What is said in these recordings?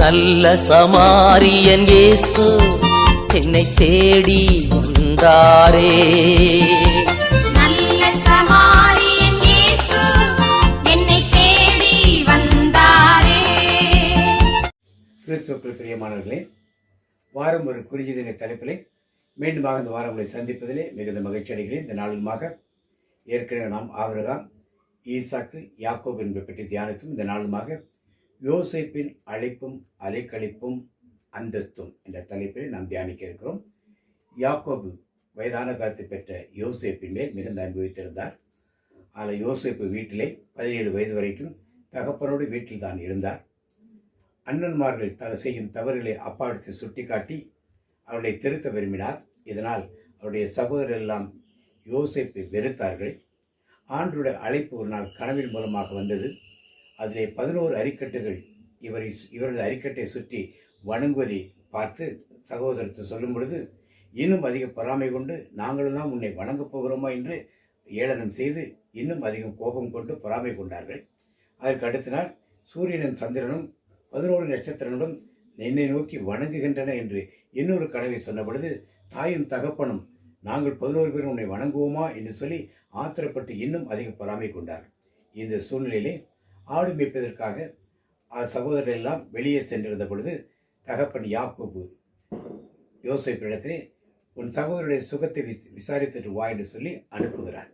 நல்ல சமாரியன் இயேசு என்னை தேடி வந்தாரே. நல்ல சமாரியன் இயேசு என்னை தேடி வந்தாரே. கிறிஸ்துக்கள் பிரியமானவர்களே வாரம் ஒரு குறுகிய தின தலைப்பிலே மீண்டுமாக இந்த வாரம் உங்களை சந்திப்பதிலே மிகுந்த மகிழ்ச்சி அடைகிறேன். இந்த நாளுமாக ஏற்கனவே நாம் ஆபிரகாம் ஈசாக்கு யாக்கோப் என்பதை பற்றி தியானித்தும் இந்த நாளுமாக யோசேப்பின் அழைப்பும் அலைக்கழிப்பும் அந்தஸ்தும் என்ற தலைப்பில் நாம் தியானிக்க இருக்கிறோம். யாக்கோபு வயதான காலத்தை பெற்ற யோசிப்பின் மேல் மிகுந்த அன்பு வைத்திருந்தார். அதில் யோசேப்பு வீட்டிலே பதினேழு வயது வரைக்கும் தகப்பனோடு வீட்டில் தான் இருந்தார். அண்ணன்மார்கள் த செய்யும் தவறுகளை அப்பாவிடத்தை சுட்டிக்காட்டி அவர்களை திருத்த விரும்பினார். இதனால் அவருடைய சகோதரர் எல்லாம் யோசேப்பை வெறுத்தார்கள். ஆண்டுடைய அழைப்பு ஒரு நாள் கனவின் மூலமாக வந்தது. அதிலே பதினோரு அரிக்கட்டுகள் இவரை இவரது அரிக்கட்டை சுற்றி வணங்குவதை பார்த்து சகோதரத்தை சொல்லும் பொழுது இன்னும் அதிக பொறாமை கொண்டு நாங்களெல்லாம் உன்னை வணங்கப் போகிறோமா? என்று ஏளனம் செய்து இன்னும் அதிகம் கோபம் கொண்டு பொறாமை கொண்டார்கள். அதற்கு அடுத்த நாள் சூரியனும் சந்திரனும் பதினோரு நட்சத்திரங்களும் என்னை நோக்கி வணங்குகின்றன என்று இன்னொரு கனவை சொன்ன பொழுது தாயும் தகப்பனும் நாங்கள் பதினோரு பேரும் உன்னை வணங்குவோமா? என்று சொல்லி ஆத்திரப்பட்டு இன்னும் அதிக பொறாமை கொண்டார் இந்த சூழ்நிலையிலே ஆடு மேய்ப்பதற்காக சகோதரர் எல்லாம் வெளியே சென்றிருந்த பொழுது தகப்பன் யாக்கோபு யோசிப்பிடத்திலே உன் சகோதரருடைய சுகத்தை விஸ் விசாரித்துட்டு வா என்று சொல்லி அனுப்புகிறார்.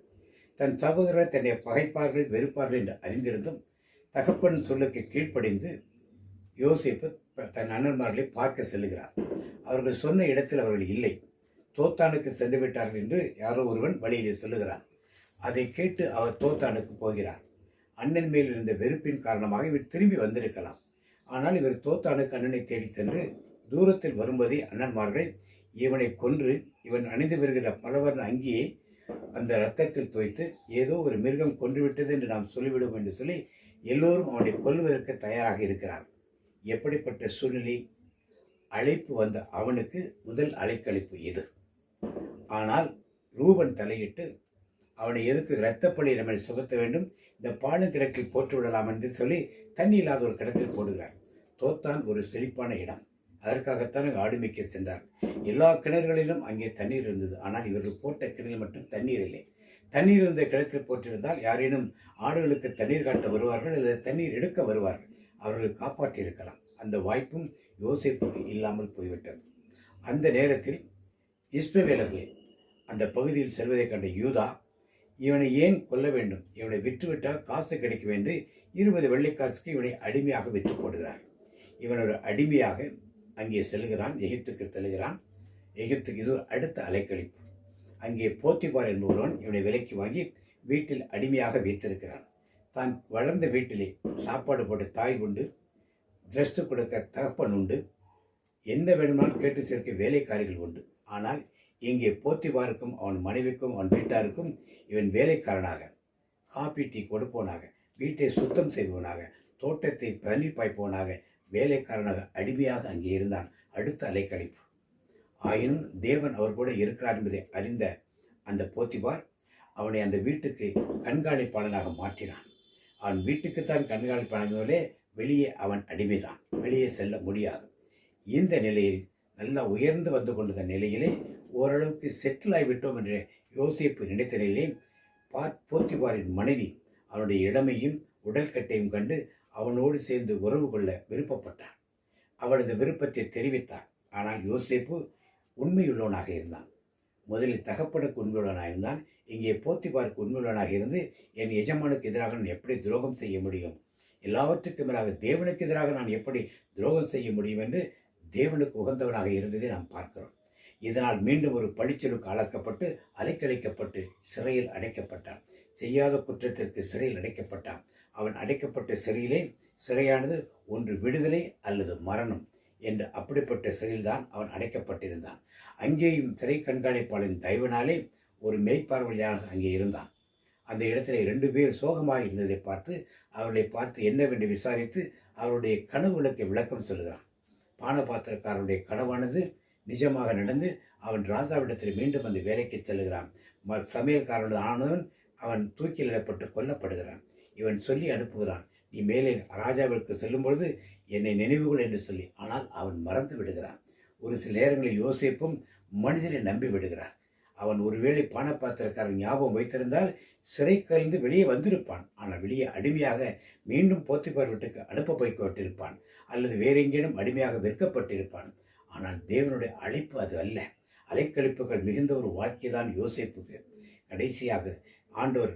தன் சகோதரர் தன்னை பகைப்பார்கள் வெறுப்பார்கள் என்று அறிந்திருந்தும் தகப்பன் சொல்லுக்கு கீழ்ப்படிந்து யோசிப்பு தன் அண்ணன்மார்களை பார்க்க செல்லுகிறார் அவர்கள் சொன்ன இடத்தில் அவர்கள் இல்லை. தோத்தானுக்கு சென்று விட்டார்கள் என்று யாரோ ஒருவன் வழியிலே சொல்லுகிறான். அதை கேட்டு அவர் தோத்தானுக்கு போகிறார். அண்ணன் மேல் இருந்த வெறுப்பின் காரணமாக இவர் திரும்பி வந்திருக்கலாம். ஆனால் இவர் தோத்தானுக்கு அண்ணனை தேடி சென்று தூரத்தில் வரும்போதே அண்ணன்மார்கள் இவனை கொன்று இவன் அணிந்து வருகிற பலவர்ண அங்கியை அந்த இரத்தத்தில் தோய்த்து ஏதோ ஒரு மிருகம் கொன்றுவிட்டது என்று நாம் சொல்லிவிடுவோம் என்று சொல்லி எல்லோரும் அவனை கொல்வதற்கு தயாராக இருக்கிறார். எப்படிப்பட்ட சூழ்நிலை? அழைப்பு வந்த அவனுக்கு முதல் அழைக்களிப்பு இது ஆனால் ரூபன் தலையிட்டு அவனை எதுக்கு இரத்தப்பழி நம்மை சுகத்த வேண்டும்? இந்த பாலும் கிடக்கில் போட்டு விடலாம் என்று சொல்லி தண்ணி இல்லாத ஒரு கிடத்தில் போடுகிறார். தோத்தான் ஒரு செழிப்பான இடம். அதற்காகத்தான் ஆடு மேய்க்க சென்றார். எல்லா கிணறுகளிலும் அங்கே தண்ணீர் இருந்தது. ஆனால் இவர்கள் போட்ட கிணறில் மட்டும் தண்ணீர் இல்லை. தண்ணீர் இருந்த கிணத்தில் போட்டிருந்தால் யாரேனும் ஆடுகளுக்கு தண்ணீர் காட்ட வருவார்கள் அல்லது தண்ணீர் எடுக்க வருவார்கள். அவர்களை காப்பாற்றியிருக்கலாம். அந்த வாய்ப்பும் யோசிப்புக்கு இல்லாமல் போய்விட்டது. அந்த நேரத்தில் இஸ்மவேலர்கள் அந்த பகுதியில் செல்வதைக் கண்ட யூதா இவனை ஏன் கொல்ல வேண்டும்? இவனை விற்றுவிட்டால் காசு கிடைக்கும் என்று இருபது வெள்ளைக்காசுக்கு இவனை அடிமையாக விற்று போடுகிறார். இவன் ஒரு அடிமையாக அங்கே செல்கிறான் எகிப்துக்கு செல்கிறான். எகிப்துக்கு இது அடுத்த அலைக்கழிப்பு. அங்கே போத்திபார் என்பவன் இவனை விலைக்கு வாங்கி வீட்டில் அடிமையாக வைத்திருக்கிறான். தான் வளர்ந்த வீட்டிலே சாப்பாடு போட்டு தாய் உண்டு ட்ரெஸ்ஸு கொடுக்க தகப்பன் உண்டு எந்த வேணுமானாலும் கேட்டு சேர்க்க வேலைக்காரிகள் உண்டு. ஆனால் இங்கே போத்திபாருக்கும் அவன் மனைவிக்கும் அவன் வீட்டாருக்கும் இவன் வேலைக்காரனாக. காபி டீ கொடுப்பவனாக வீட்டை சுத்தம் செய்பவனாக தோட்டத்தை பழனி பாய்ப்பவனாக வேலைக்காரனாக அடிமையாக அங்கே இருந்தான். அடுத்த அலைக்கழிப்பு. ஆயினும் தேவன் அவர் கூட இருக்கிறார் என்பதை அறிந்த அந்த போத்திபார் அவனை அந்த வீட்டுக்கு கண்காணிப்பாளனாக மாற்றினான். அவன் வீட்டுக்குத்தான் கண்காணிப்பாளனே வெளியே அவன் அடிமைதான். வெளியே செல்ல முடியாது. இந்த நிலையில் நல்லா உயர்ந்து வந்து கொண்டிருந்த நிலையிலே ஓரளவுக்கு செட்டில் ஆகிவிட்டோம் என்று யோசிப்பு நினைத்த நிலையிலே பா போத்திபாரின் மனைவி அவனுடைய இளமையும் உடல்கட்டையும் கண்டு அவனோடு சேர்ந்து உறவு கொள்ள விருப்பப்பட்டான் அவனது விருப்பத்தை தெரிவித்தார் ஆனால் யோசிப்பு உண்மையுள்ளவனாக இருந்தான். முதலில் தகப்பனுக்கு உண்மையுள்ளவனாக இருந்தான். இங்கே போத்திபாருக்கு உண்மையுள்ளவனாக இருந்து என் எஜமானுக்கு எதிராக நான் எப்படி துரோகம் செய்ய முடியும்? எல்லாவற்றுக்கும் மேலாக தேவனுக்கு எதிராக நான் எப்படி துரோகம் செய்ய முடியும் என்று தேவனுக்கு உகந்தவனாக இருந்ததை நாம் பார்க்கிறோம். இதனால் மீண்டும் ஒரு பழிச்செடுக்கு அளக்கப்பட்டு அலைக்கழிக்கப்பட்டு சிறையில் அடைக்கப்பட்டான். செய்யாத குற்றத்திற்கு சிறையில் அடைக்கப்பட்டான். அவன் அடைக்கப்பட்ட சிறையிலே சிறையானது ஒன்று விடுதலை அல்லது மரணம் என்று அப்படிப்பட்ட சிறையில்தான் அவன் அடைக்கப்பட்டிருந்தான். அங்கேயும் சிறை கண்காணிப்பாளரின் தயவினாலே ஒரு மெய்ப்பார்வையாளர் அங்கே இருந்தான். அந்த இடத்துல ரெண்டு பேர் சோகமாக இருந்ததை பார்த்து அவர்களை பார்த்து என்னவென்று விசாரித்து அவருடைய கனவுகளுக்கு விளக்கம் சொல்லுகிறான். பானபாத்திரக்காரருடைய கனவானது நிஜமாக நடந்து அவன் ராஜாவிடத்தில் மீண்டும் அந்த வேலைக்கு செல்லுகிறான். சமையல்காரனது சமையல்காரனோட ஆனவன் அவன் தூக்கிலிடப்பட்டு கொல்லப்படுகிறான். இவன் சொல்லி அனுப்புகிறான் நீ மேலே ராஜாவிற்கு செல்லும் பொழுது என்னை நினைவுகள் என்று சொல்லி. ஆனால் அவன் மறந்து விடுகிறான். ஒரு சில நேரங்களில் யோசிப்பும் மனிதனை நம்பி விடுகிறான் அவன் ஒருவேளை பானப்பாத்திரக்காரன் ஞாபகம் வைத்திருந்தால் சிறை கழிந்து வெளியே வந்திருப்பான். ஆனால் வெளியே அடிமையாக மீண்டும் போத்திப்பார் வீட்டுக்கு அனுப்ப வைக்கப்பட்டிருப்பான் அல்லது வேறெங்கேனும் அடிமையாக விற்கப்பட்டிருப்பான் ஆனால் தேவனுடைய அழைப்பு அது அல்ல. அலைக்கழிப்புகள் மிகுந்த ஒரு வாழ்க்கைதான் யோசிப்புக்கு. கடைசியாக ஆண்டவர்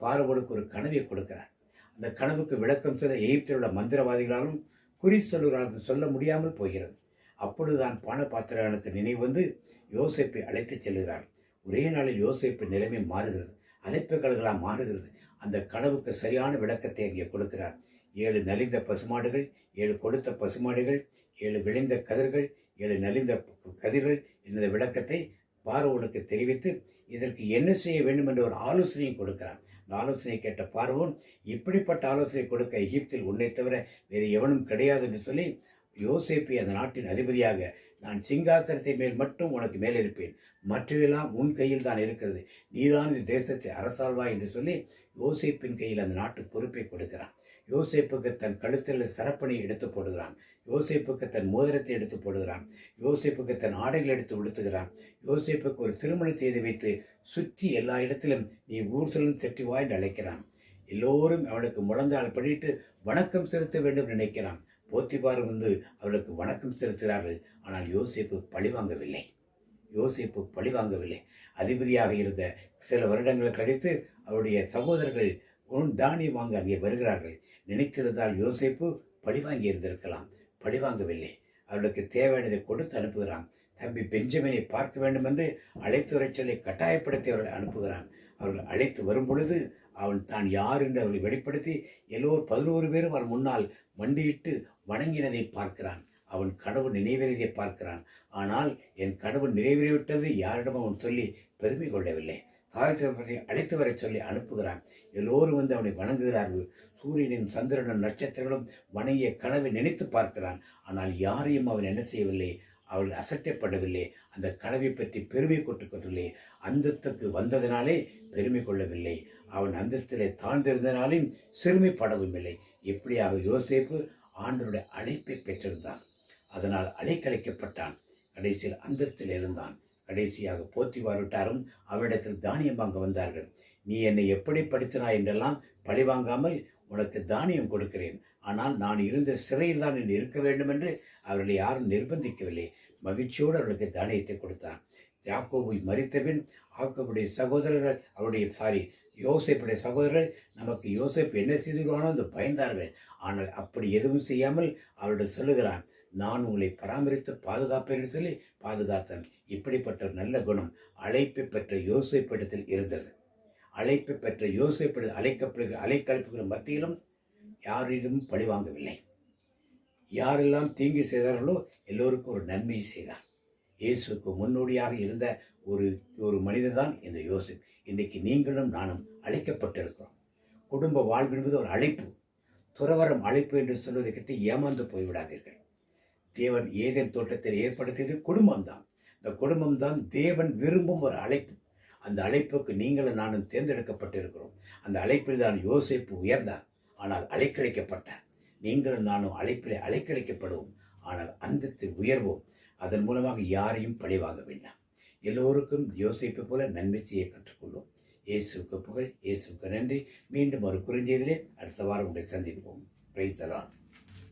பார்வோனுக்கு ஒரு கனவை கொடுக்கிறார். அந்த கனவுக்கு விளக்கம் சொல்ல எகிப்தில் உள்ள மந்திரவாதிகளாலும் குறி சொல்லுகிறாலும் சொல்ல முடியாமல் போகிறது. அப்பொழுதுதான் பானபாத்திரனுக்கு நினைவு வந்து யோசிப்பை அழைத்துச் செல்கிறார். ஒரே நாளில் யோசிப்பு நிலைமை மாறுகிறது. அழைப்புகளாக மாறுகிறது. அந்த கனவுக்கு சரியான விளக்கத்தை அங்கே கொடுக்கிறார். ஏழு நலிந்த பசுமாடுகள் ஏழு கொடுத்த பசுமாடுகள் ஏழு விளைந்த கதிர்கள் ஏழு நலிந்த கதிர்கள் என்ற விளக்கத்தை பார்வோனுக்கு தெரிவித்து இதற்கு என்ன செய்ய வேண்டும் என்ற ஒரு ஆலோசனையும் கொடுக்கிறான். அந்த ஆலோசனை கேட்ட பார்வோன் இப்படிப்பட்ட ஆலோசனை கொடுக்க எகிப்தில் உன்னை தவிர வேறு எவனும் கிடையாது என்று சொல்லி யோசேப்பை அந்த நாட்டின் அதிபதியாக நான் சிங்காசனத்தை மேல் மட்டும் உனக்கு மேலிருப்பேன். மற்றவெல்லாம் உன் கையில் தான் இருக்கிறது. நீதான் இந்த தேசத்தை அரசாள்வாய் என்று சொல்லி யோசேப்பின் கையில் அந்த நாட்டு பொறுப்பை கொடுக்கிறான். யோசேப்புக்கு தன் கழுத்தில் சரப்பணி எடுத்து போடுகிறான். யோசேப்புக்கு தன் மோதிரத்தை எடுத்து போடுகிறான். யோசேப்புக்கு தன் ஆடைகள் எடுத்து உடுத்துகிறான். யோசேப்புக்கு ஒரு திருமணம் செய்து வைத்து சுற்றி எல்லா இடத்திலும் நீ ஊர் சொல்லும் தட்டி வா என்று அழைக்கிறான். எல்லோரும் அவனுக்கு முழந்தால் படிட்டு வணக்கம் செலுத்த வேண்டும் நினைக்கிறான். போத்திபார் வந்து அவளுக்கு வணக்கம் செலுத்துகிறார்கள். ஆனால் யோசிப்பு பழிவாங்கவில்லை யோசிப்பு பழிவாங்கவில்லை அதிபதியாக இருந்த சில வருடங்கள் கழித்து அவருடைய சகோதரர்கள் உன் தானியம் வாங்க அங்கே வருகிறார்கள். நினைத்திருந்தால் யோசிப்பு பழிவாங்கி இருந்திருக்கலாம். பழிவாங்கவில்லை. அவர்களுக்கு தேவையானதை கொடுத்து அனுப்புகிறான். தம்பி பெஞ்சமினை பார்க்க வேண்டும் என்று அழைத்து சொல்லி கட்டாயப்படுத்தி அவர்களை அனுப்புகிறான். அவர்கள் அழைத்து வரும் பொழுது அவன் தான் யார் என்று அவர்களை வெளிப்படுத்தி எல்லோர் பதினோரு பேரும் அவன் முன்னால் மண்டியிட்டு வணங்கினதை பார்க்கிறான். அவன் கனவு நினைவேறியதை பார்க்கிறான். ஆனால் என் கனவு நிறைவேறிவிட்டது யாரிடம் அவன் சொல்லி பெருமை கொள்ளவில்லை. தாய் அழைத்து வரச் சொல்லி அனுப்புகிறான். எல்லோரும் வந்து அவனை வணங்குகிறார்கள். சூரியனும் சந்திரனும் நட்சத்திரங்களும் வணங்கிய கனவை நினைத்து பார்க்கிறான். ஆனால் யாரையும் அவன் என்ன செய்யவில்லை? அவள் அசட்டப்படவில்லை. அந்த கனவை பற்றி பெருமை கொட்டுக்கொள்ளவில்லை அந்தத்துக்கு வந்ததினாலே பெருமை கொள்ளவில்லை. அவன் அந்தத்திலே தாழ்ந்திருந்தனாலும் சிறுமைப்படவும் இல்லை. எப்படியாக யோசேப்பு ஆண்டனுடைய அழைப்பை பெற்றிருந்தான்? அதனால் அலைக்கழிக்கப்பட்டான் கடைசியில் அந்தத்தில் இருந்தான். கடைசியாக போத்திவார் விட்டாரும் அவரிடத்தில் தானியம் வாங்க வந்தார்கள். நீ என்னை எப்படி படுத்தினாய் என்றெல்லாம் பழி வாங்காமல் உனக்கு தானியம் கொடுக்கிறேன். ஆனால் நான் இருந்த சிறையில் தான் நீ இருக்க வேண்டும் என்று அவர்களை யாரும் நிர்பந்திக்கவில்லை. மகிழ்ச்சியோடு அவர்களுக்கு தானியத்தை கொடுத்தான். யாக்கோபு மறித்தபின் ஆக்கோபுடைய சகோதரர்கள் அவருடைய சாரி யோசேப்புடைய சகோதரர்கள் நமக்கு யோசேப்பு என்ன செய்துள்ளானோ என்று பயந்தார்கள். ஆனால் அப்படி எதுவும் செய்யாமல் அவருடைய சொல்லுகிறான். நான் உங்களை பராமரித்து பாதுகாப்பேன் என்று சொல்லி பாதுகாத்தான். இப்படிப்பட்ட நல்ல குணம் அழைப்பை பெற்ற யோசேப்பிடத்தில் இருந்தது. அழைப்பை பெற்ற யோசேப்பிட அழைக்கப்படுகிற அலைக்கழிப்புகளின் மத்தியிலும் யாரிடமும் பழிவாங்கவில்லை யாரெல்லாம் தீங்கு செய்தார்களோ எல்லோருக்கும் ஒரு நன்மையை செய்தார். இயேசுக்கு முன்னோடியாக இருந்த ஒரு ஒரு மனிதர் தான் இந்த யோசேப். இன்றைக்கு நீங்களும் நானும் அழைக்கப்பட்டிருக்கிறோம். குடும்ப வாழ்வு என்பது ஒரு அழைப்பு. துறவரம் அழைப்பு என்று சொல்வதை கட்டி ஏமாந்து போய்விடாதீர்கள். தேவன் ஏதேன் தோட்டத்தில் ஏற்படுத்தியது குடும்பம்தான். இந்த குடும்பம்தான் தேவன் விரும்பும் ஒரு அழைப்பு. அந்த அழைப்புக்கு நீங்களும் நானும் தேர்ந்தெடுக்கப்பட்டிருக்கிறோம். அந்த அழைப்பில் தான் யோசிப்பு உயர்ந்தார். ஆனால் அலைக்கழிக்கப்பட்டார். நீங்களும் நானும் அழைப்பிலே அலைக்கழிக்கப்படுவோம். ஆனால் அந்தத்தில் உயர்வோம். அதன் மூலமாக யாரையும் பழிவாங்க வேண்டாம் எல்லோருக்கும் யோசிப்பு போல நன்மை செய்ய கற்றுக்கொள்வோம். இயேசுக்கு புகழ் இயேசுக்கு நன்றி. மீண்டும் ஒரு குறுஞ்செய்திலே அடுத்த வாரம் உங்களை சந்திப்போம். பிரைஸ் தலான்